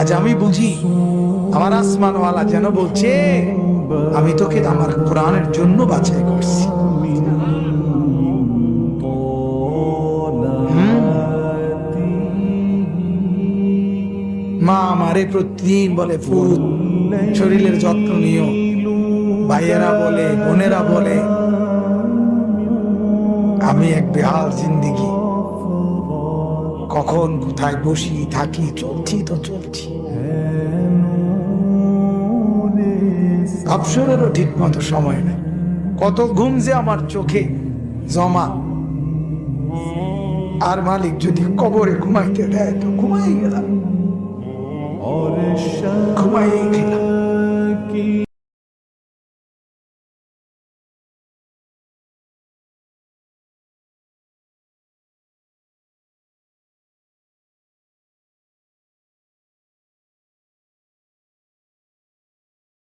আজ আমি বুঝি আমার আসমানওয়ালা যেন বলছে, আমি তোকে আমার কোরআনের জন্য বাছাই করছি? মা আমারে প্রতিদিন বলে ফুল শরীরের যত্ন নিও। ভাইয়েরা বলে, বোনেরা বলে, আমি এক বেহাল জিন্দিগি। কখন কোথায় বসি, থাকি, চলছি তো চলছি। অবসরেরও ঠিক মতো সময় নেই। কত ঘুম যে আমার চোখে জমা। আর মালিক যদি কবরে ঘুমাইতে দেয় তো ঘুমাই গেলাম। ঘুমাই গেলাম।